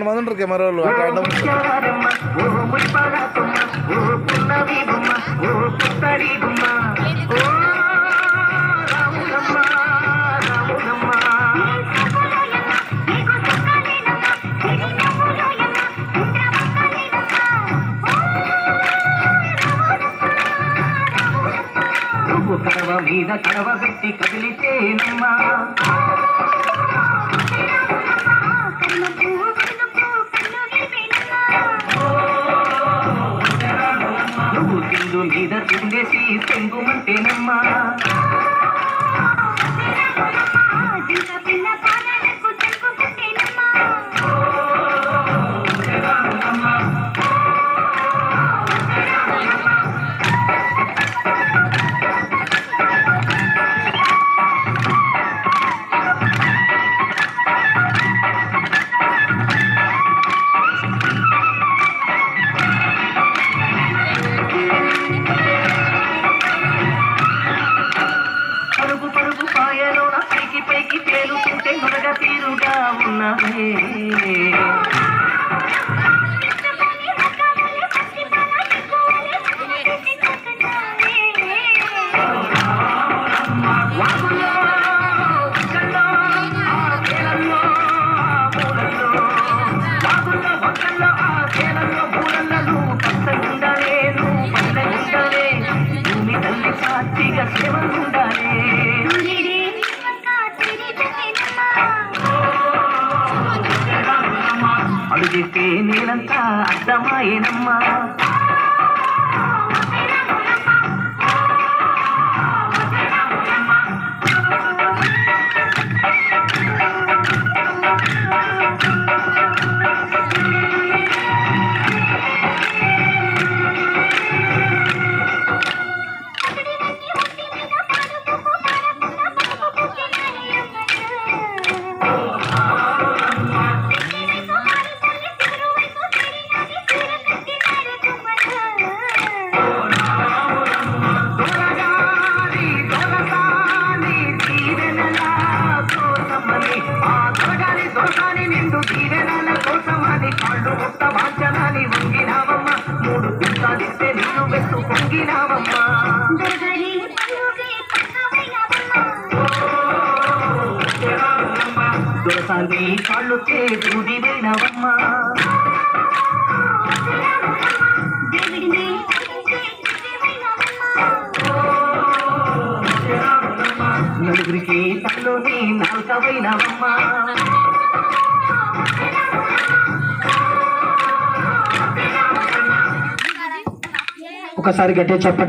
పన్నెండు మంది ఉంటారు కెమెరాలు కడవ మీద కడవ పెట్టి కదిలితేనమ్మా మీద పిండేసి పెంగుమంటేనమ్మా নামে నీలంతా అర్థమైనమ్మా ఎదిగినావమ్మా దొరసాని కాళ్ళు చేతుడి వెళ్ళవమ్మా నలుగురికి తల్లోని నాలుకవైనవమ్మా ఒకసారి గట్టిగా చెప్పండి.